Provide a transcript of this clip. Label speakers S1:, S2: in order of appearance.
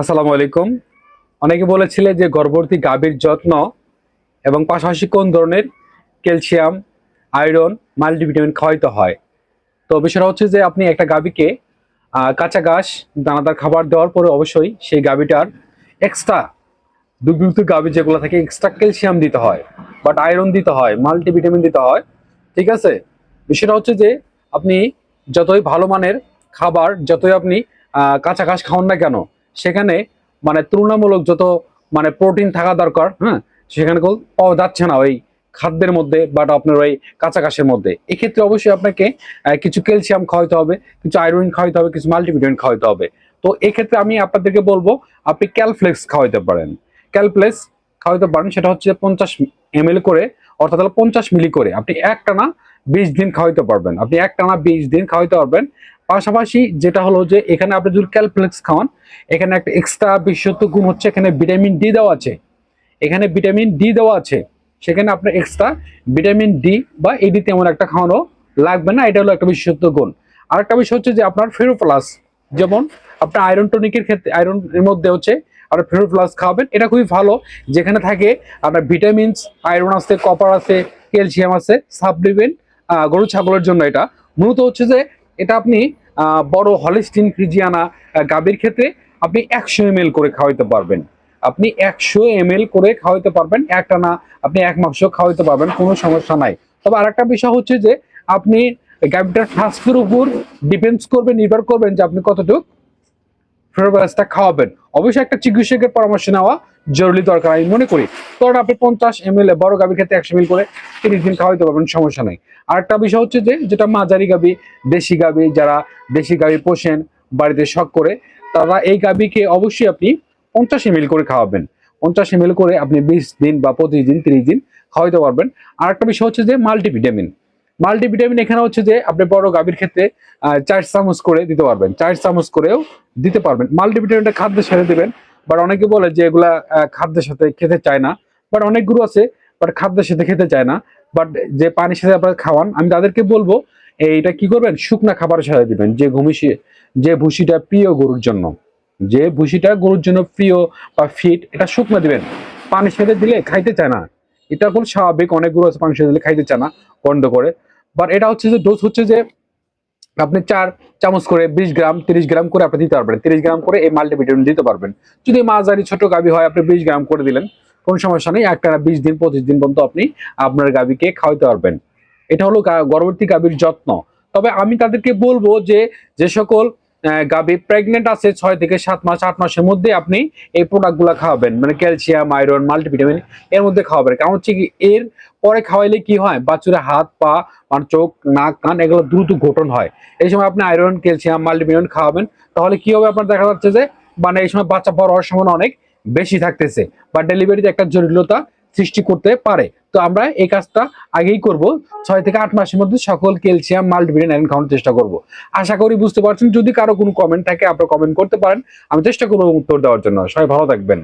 S1: আসসালামু আলাইকুম। অনেকে বলেছিলে যে গর্ভবতী গাভীর যত্ন এবং পাশাপাশি কোন ধরনের ক্যালসিয়াম, আয়রন, মাল্টিভিটামিন খাওয়াইতে হয়? তো বিষয়টা হচ্ছে যে আপনি একটা গাভীকে কাঁচা ঘাস, দানাদার খাবার দেওয়ার পরে অবশ্যই সেই গাভীটার এক্সট্রা দুগ্ধযুক্ত গাভী যেগুলো থাকে এক্সট্রা ক্যালসিয়াম দিতে হয় বাট আয়রন দিতে হয়, মাল্টিভিটামিন দিতে হয়, ঠিক আছে? বিষয়টা হচ্ছে যে আপনি যতই ভালো মানের খাবার, যতই আপনি কাঁচা ঘাস খাওয়ান না কেন সেখানে মানে তুলনামূলক যত মানে প্রোটিন থাকা দরকার হ্যাঁ সেখানে পাওয়া যাচ্ছে না ওই খাদ্যের মধ্যে বাট আপনার ওই ঘাসের মধ্যে। এক্ষেত্রে অবশ্যই আপনাকে কিছু ক্যালসিয়াম খাওয়াইতে হবে, কিছু আয়রন খাওয়াইতে হবে, কিছু মাল্টিভিটামিন খাওয়াইতে হবে। তো এক্ষেত্রে আমি আপনাদেরকে বলব, আপনি ক্যালফ্লেক্স খাওয়াইতে পারেন। ক্যালফ্লেক্স খাওয়াইতে পারেন, সেটা হচ্ছে পঞ্চাশ এম করে, অর্থাৎ পঞ্চাশ মিলি করে। আপনি একটানা বিশ দিন খাওয়াইতে পারবেন। আপনি একটানা বিশ দিন খাওয়াইতে পারবেন। পাশাপাশি যেটা হলো যে এখানে আপনি যদি ক্যালপ্লেক্স খাওয়ান, এখানে একটা এক্সট্রা বিশেষত্ব গুণ হচ্ছে, এখানে ভিটামিন ডি দেওয়া আছে। এখানে ভিটামিন ডি দেওয়া আছে, সেখানে আপনার এক্সট্রা ভিটামিন ডি বা এডি তেমন একটা খাওয়ানো লাগবে না, এটা হলো একটা বিশেষত্ব গুণ। আর একটা বিষয় হচ্ছে যে আপনার ফেরোপ্লাস যেমন আপনার আয়রন টনিকের ক্ষেত্রে আয়রন এর মধ্যে হচ্ছে আপনার ফেরোপ্লাস খাওয়াবেন, এটা খুবই ভালো। যেখানে থাকে আপনার ভিটামিনস আয়রন আছে কপার আছে ক্যালসিয়াম আছে সাপ্লিমেন্ট গরু, ছাগলের জন্য এটা। মূলত হচ্ছে যে এটা আপনি বড় হলিস্টিন ফ্রিজিয়ানা গাভীর ক্ষেত্রে আপনি একশো এম করে খাওয়াইতে পারবেন। আপনি একশো এম করে খাওয়াইতে পারবেন একটা না আপনি এক মাংস খাওয়াইতে পারবেন, কোনো সমস্যা নাই। তবে আরেকটা বিষয় হচ্ছে যে, আপনি গাভীটার স্বাস্থ্যের উপর ডিপেন্ডস করবেন নির্ভর করবেন যে আপনি কতটুকু ফেরোপ্লাসটা খাওয়াবেন। অবশ্যই একটা চিকিৎসকের পরামর্শ নেওয়া জরুরি দরকার আমি মনে করি। কারণ আপনি পঞ্চাশ এম এল বড় গাভীর ক্ষেত্রে একশো মিল করে তিরিশ দিন খাওয়াইতে পারবেন, সমস্যা নেই। আর একটা বিষয় হচ্ছে যে, যেটা মাঝারি গাভী, দেশি গাভী, যারা দেশি গাভী পোষেন, বাড়িতে শখ করে, তারা এই গাভীকে অবশ্যই আপনি পঞ্চাশ এম করে খাওয়াবেন। পঞ্চাশ এম করে আপনি বিশ দিন বা পঁচিশ দিন, তিরিশ দিন খাওয়াইতে পারবেন। আর একটা বিষয় হচ্ছে যে মাল্টিভিটামিন মাল্টিভিটামিন এখানে হচ্ছে যে আপনি বড় গাভীর ক্ষেত্রে চার চামচ করে দিতে পারবেন। চার চামচ করেও দিতে পারবেন। মাল্টিভিটামিনটা খাদ্যের সাথে দেবেন বাট অনেকে বলে যে এগুলা খাদ্যের সাথে খেতে চায় না। বাট অনেক গুরু আছে বাট খাদ্যের সাথে খেতে চায় না। বাট যে পানির সাথে আপনারা খাওয়ান, আমি তাদেরকে বলব এইটা কি করবেন? শুকনা খাবারের সাথে দিবেন। যে ঘুমিসি যে ভুসিটা প্রিয় গরুর জন্য। যে ভুসিটা গরুর জন্য প্রিয় বা ফিট এটা শুকনা দিবেন। পানির সাথে দিলে খাইতে চায় না। এটা খুব স্বাভাবিক। অনেক গরু আছে পানির সাথে দিলে খাইতে চায় না বন্ধ করে। বাট এটা হচ্ছে যে ডোজ হচ্ছে যে আপনি চার চামচ করে বিশ গ্রাম, তিরিশ গ্রাম করে আপনি দিতে পারবেন। তিরিশ গ্রাম করে এই মাল্টিভিটামিন দিতে পারবেন। যদি মাঝারি, ছোট গাভী হয়, আপনি বিশ গ্রাম করে দিলেন, কোনো সমস্যা নেই। একটা বিশ দিন, পঁচিশ দিন পর্যন্ত আপনি আপনার গাভীকে খাওয়াতে পারবেন। এটা হলো গর্ভবতী গাভীর যত্ন। তবে আমি তাদেরকে বলব যে যে সকল গাভী প্রেগনেন্ট আছে ছয় থেকে সাত মাস, আট মাসের মধ্যে আপনি এই প্রোডাক্টগুলো খাওয়াবেন। মানে ক্যালসিয়াম আয়রন মাল্টিভিটামিন এর মধ্যে খাওয়াবেন। কারণ হচ্ছে কি, এর পরে খাওয়াইলে কি হয়? বাচ্চারা হাত, পা মানে চোখ, নাক, কান এগুলো দ্রুত গঠন হয়। এই সময় আপনি আয়রন ক্যালসিয়াম মাল্টিভিটামিন খাওয়াবেন, তাহলে কি হবে আপনার দেখা যাচ্ছে যে মানে এই সময় বাচ্চা বড় হওয়ার সম্ভাবনা অনেক বেশি থাকতেছে। বা ডেলিভারিতে একটা জটিলতা সৃষ্টি করতে পারে। তো আমরা এই কাজটা আগেই করব। ছয় থেকে আট মাসের মধ্যে সকল ক্যালসিয়াম মাল্টিভিটামিন আয়রন খাওয়ানোর চেষ্টা করব। আশা করি বুঝতে পারছেন, যদি কারও কোনো কমেন্ট থাকে, আপনারা কমেন্ট করতে পারেন। আমি চেষ্টা করব উত্তর দেওয়ার জন্য। সবাই ভালো থাকবেন।